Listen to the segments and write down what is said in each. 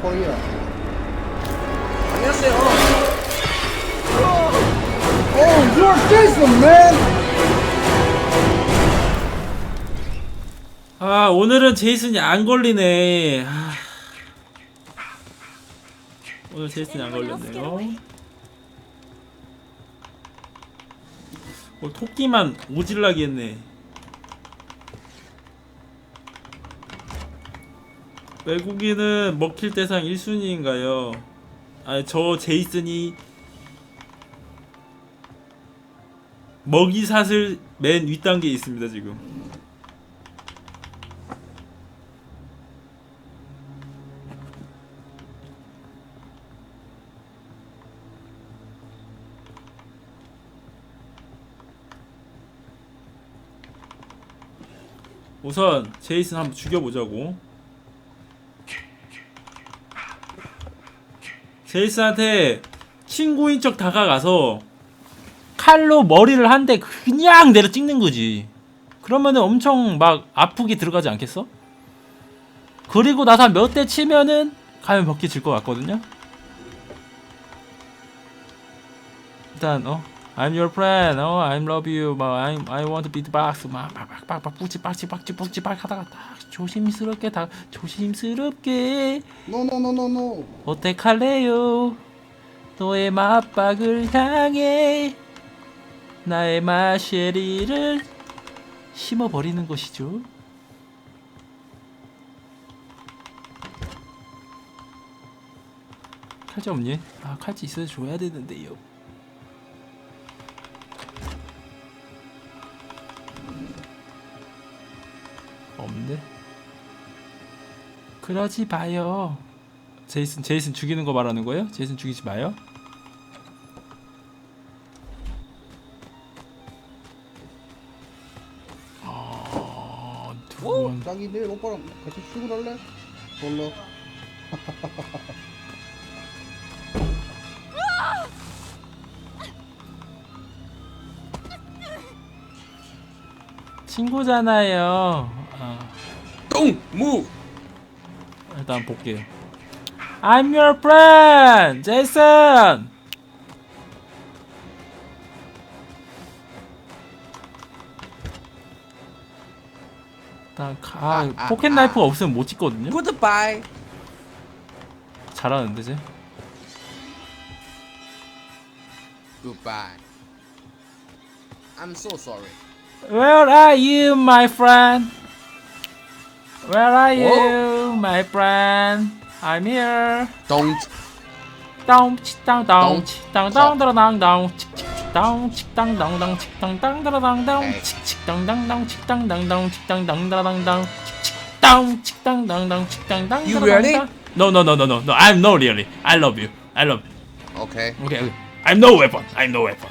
Korea. 안녕하세요. Oh, you're Jason, man! 아 오늘은 제이슨이 안 걸리네 아. 오늘 제이슨이 안 걸렸네요 오늘 토끼만 오질라기 했네 외국인은 먹힐 대상 1순위인가요? 아 저 제이슨이 먹이 사슬 맨 윗단계에 있습니다 지금 우선 제이슨 한번 죽여보자고 제이슨한테 친구인 척 다가가서 칼로 머리를 한 대 그냥 내려 찍는 거지. 그러면은 엄청 막 아프게 들어가지 않겠어? 그리고 나서 몇 대 치면은 가면 벗기 질것 같거든요. 일단 어 I'm your friend. 어, I love you. 막 I I want to beat box. 막막막막 뿌지 빡지 빡지 뿌지 빡 하다가 딱 조심스럽게 다 조심스럽게 no. 어떡할래요? 너의 맞박을 향해 나의 마쉐리를 심어 버리는 것이죠. 칼집 없니? 아 칼집 있어야 줘야 되는데요. 없네. 그러지 마요. 제이슨 제이슨 죽이는 거 말하는 거예요? 제이슨 죽이지 마요. 아, 두 번. 자기 내일 오빠랑 같이 출근할래? 몰라. 친구잖아요. 아, Don't move. 일단 볼게요. I'm your friend, 제이슨. 일단 가, 아, 아, 포켓 아. 나이프가 없으면 못 찍거든요. Goodbye. 잘하는데 쟤. Goodbye. I'm so sorry. Where are you, my friend? Where are you, my friend? I'm here. Don't. 땅 치땅 땅 똥. 치땅 땅 드라당 땅 칙칙땅 칙땅 당당 칙땅 땅 드라당 땅 에이. 칙칙땅 당당 칙땅 당당 칙땅 당 드라당 당 칙칙땅 칙땅 당당 칙땅 당 You 드라당 ready? 당. No no no no no no I'm no really I love you I love you Okay. Okay okay I'm no weapon I'm no weapon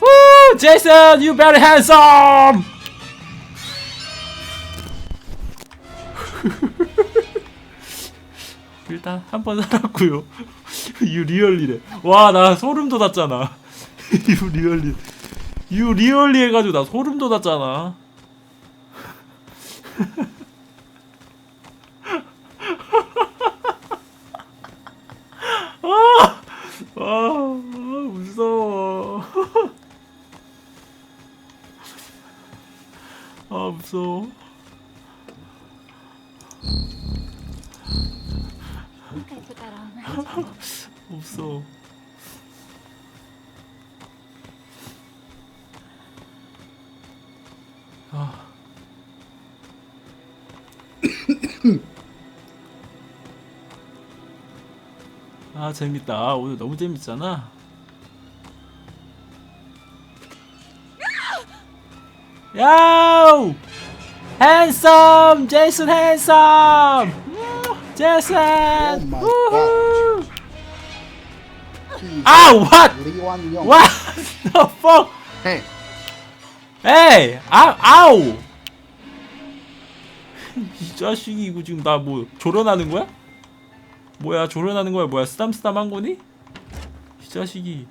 Woo Jason you very handsome 일단 한 번 살았고요. 유 리얼리래. 와 나 소름 돋았잖아. 유 리얼리. 유 리얼리 해가지고 나 소름 돋았잖아. 아, 아, 무서워. 아 무서워. 없어. 아. 아 재밌다. 오늘 너무 재밌잖아. 야우! 핸섬! 제이슨 핸섬! 제이슨! Oh 아, what? Lee Wan Young. What the fuck? Hey. 에이, 아, 아우! 이 자식이 이거 지금 나 뭐 조련하는 거야? 뭐야 조련하는 거야 뭐야 쓰담쓰담 한 거니? 이 자식이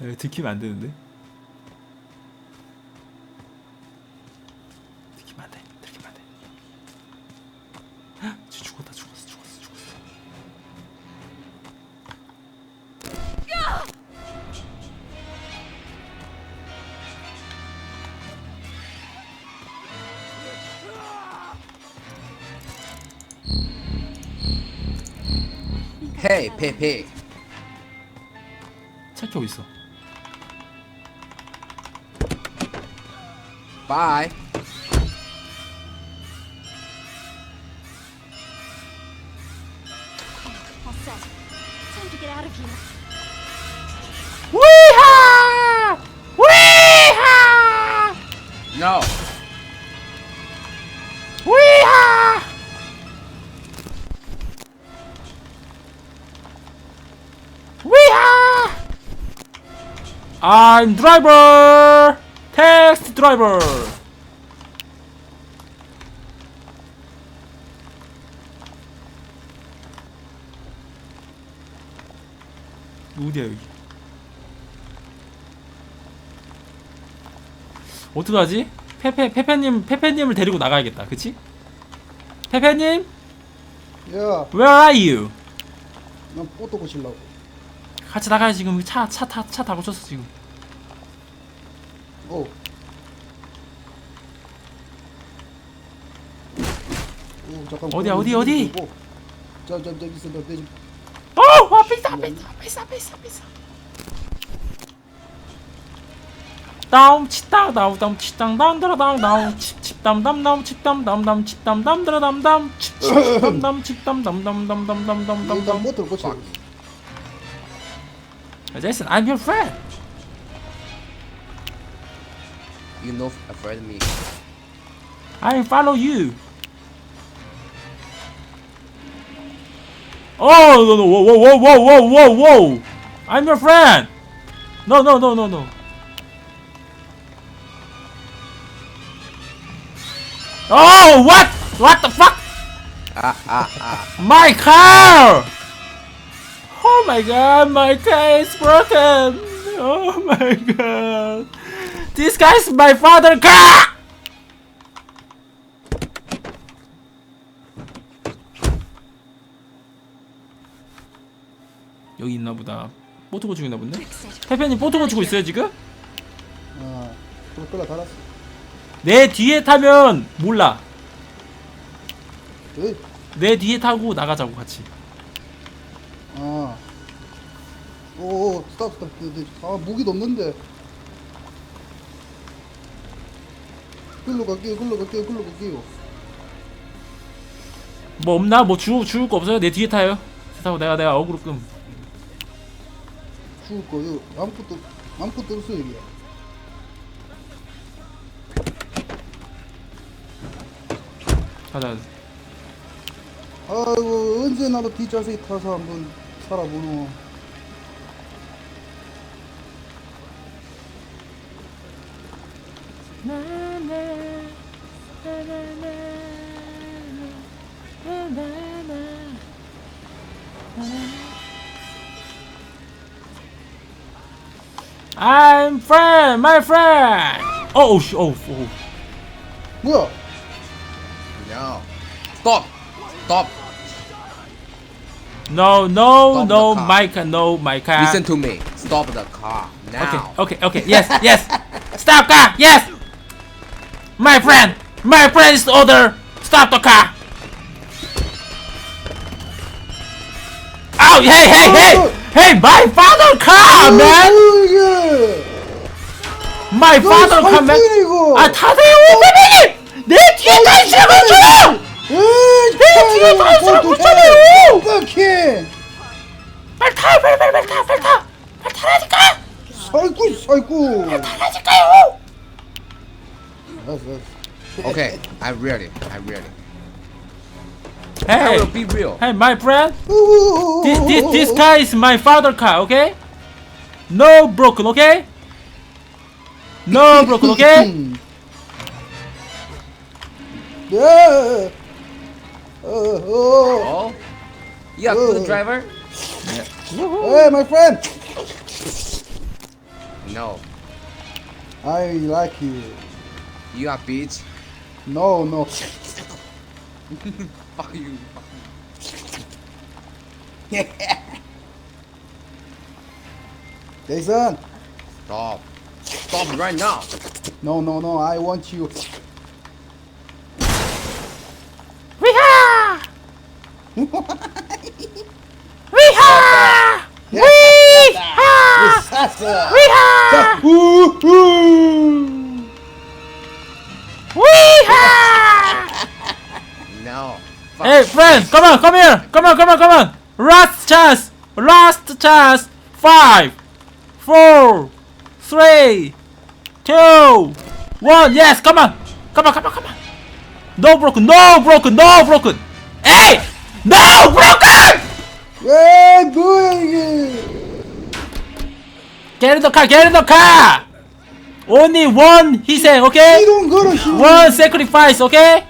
들키면 안 되는데. 들키면 안 돼. 들키면 안 돼. 헉, 쟤 죽었다. 죽었어. 죽었어. 죽었어. Hey, Pepe. 차키 어디 있어? Bye. All set. Time to get out of here. 위하! 위하! No. 위하! 위하! Driver! 어디야 여기? 어떡하지? 페페 페페님 페페님을 데리고 나가야겠다. 그치? 페페님, 야, where are you? 난 뽀또 고치려고. 같이 나가야 지금 차 차 타 차 타고 쳤어 지금. 오. 잠깐. 어디야, 어디, 어디? 저, 저, 저기 있어, 너, 내 집. 어, 와 비싸 비싸 비싸 비싸 비싸. 다움 치따 다우 다움 치땅 담드라 다움 다움 칩칩담 담담 칩담 담담 칩담 담드라 담담 칩칩담담 칩담 담담 담담 담담 일단 담담. 뽀또를 고쳐. Jason, I'm your friend. You know afraid me. I follow you. Oh no no whoa whoa whoa whoa whoa whoa whoa! I'm your friend. No no no no no. Oh what? What the fuck? Ah, ah, ah. My car! Oh my god, my car is broken. Oh my god. This guy's my father car. 여기 있나 보다. 뽀트고 죽이나 본데? 페페님 뽀트고 주고 있어요 지금? 아, 그걸 끌어 달았어. 내 뒤에 타면 몰라. 에이, 내 뒤에 타고 나가자고 같이. 아. 오, 오, 스탑, 스탑. 네, 네. 아, 무기도 없는데. 글로 갈게요, 글로 갈게요, 글로 갈게요. 뭐 없나? 뭐 죽을 죽을 거 없어요? 내 뒤에 타요. 타고 내가 내가 어그로 끔. 죽을 거, 이거 아무것도, 아무것도 없어요, 이게. 가자. 아이고, 언제 나도 뒷좌석에 타서 한번 살아보노. I'm friend, my friend. Oh, oh, oh, oh. Whoa. No. Stop. Stop. No, no, Stop no, Mike. Micah, no, Micah. Listen to me. Stop the car now. Okay, okay, okay. Yes, yes. Stop car. Yes. My friend, my friend is order. Stop the car. Oh, hey, hey, hey. Oh, hey, my father car, man. 이게? My father car, man. 이거. 아 타세요, 선생님. 내 뒤에 타시라고요. 에이, 내 뒤에 이거 타시라고 또 했잖아요. 어떡해? 빨리 타, 빨리, 빨리, 빨리 타, 빨리 타. 빨리 타라니까. 살구, 살구. 타라니까요. 알았어, 알았어. Okay, I'm ready. I'm ready. I will Hey, be real. hey, my friend. This, this, this car is my father car, okay? No broken, okay? No broken, okay? Yeah. Uh, oh. Yeah. you are driver? Hey, my friend. No, I like you. you are bitch. No, no. Fuck you. Jason! Stop. Stop right now! No, no, no, I want you. Weeha! Weeha! Weeha! Weeha! On, come on, come on. Last chance, last chance. Five, four, three, two, one. Yes, come on, come on, come on, come on. No broken, no broken, no broken. Hey, no broken. I'm doing it. Get in the car, get in the car. Only one he said, okay? don't go to. One sacrifice, okay?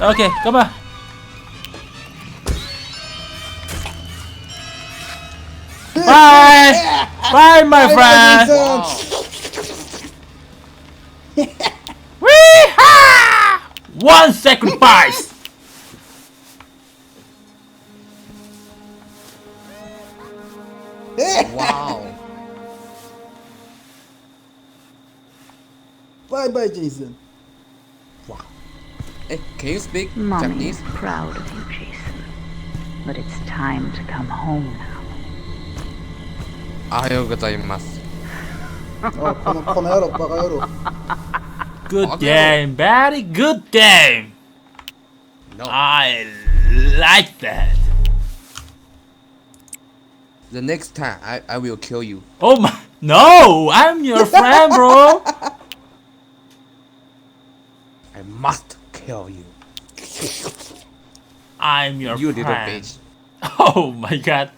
Okay, come on. Bye, bye, my friend. Jason. Weehaw! One sacrifice. Wow. Bye, bye, Jason. Wow. Hey, can you speak Mommy Japanese? is proud of you, Jason. But it's time to come home now. 아유, 고자이마스. Oh, come on, come here, baka yoro. Good Okay. game, very good game. No. I like that. The next time, I, I will kill you. Oh my, no, I'm your friend, bro. I must kill you. I'm your You little friend. bitch. Oh my god.